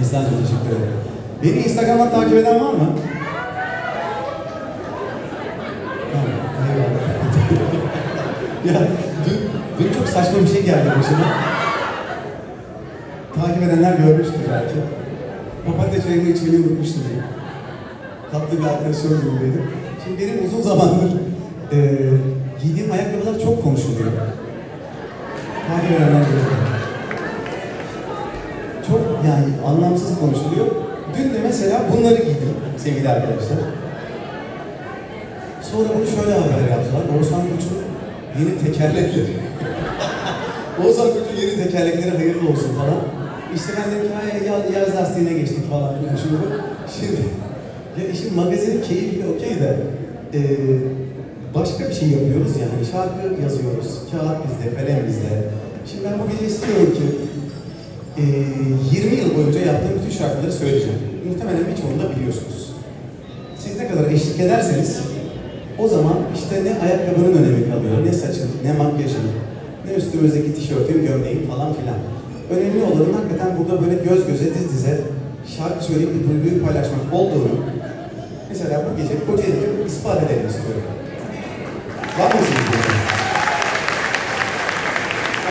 Esra'cığım teşekkür ederim. Beni Instagram'dan takip eden var mı? Ya dün, dün çok saçma bir şey geldi başıma. Takip edenler görmüştür belki. Papatya çayımı içmeyi unutmuştum. diye. Tatlı bir arkadaşım öldürdüm. Şimdi benim uzun zamandır eee giydiğim ayakkabılar çok konuşuluyor. Takip edenler görüyor. Yani anlamsız konuşuluyor. Dün de mesela bunları giydim sevgili arkadaşlar. Sonra bunu şöyle haber yaptılar. Oğuzhan Koç'un yeni tekerlekleri. Oğuzhan Koç'un yeni tekerlekleri hayırlı olsun falan. İşte ben dedim ki "Ay, yaz, lastiğine geçtik falan filan şunu. bu." Şimdi ya işin magazinin keyifli okey de eee, başka bir şey yapıyoruz ya hani şarkı yazıyoruz. Kağıt bizde, kalem bizde. Şimdi ben bu gece istiyorum ki eee 20 yıl boyunca yaptığım bütün şarkıları söyleyeceğim. Muhtemelen birçoğunu da biliyorsunuz. Siz ne kadar eşlik ederseniz o zaman işte ne ayakkabının önemi kalıyor, ne saçın, ne makyajın, ne üstümüzdeki tişörtün, gömleğin falan filan. Önemli olanın hakikaten burada böyle göz göze, diz dize şarkı söyleyip bir duyguyu paylaşmak olduğunu mesela bu gece Kocaeli'de ispat edelim istiyorum. Var mısınız?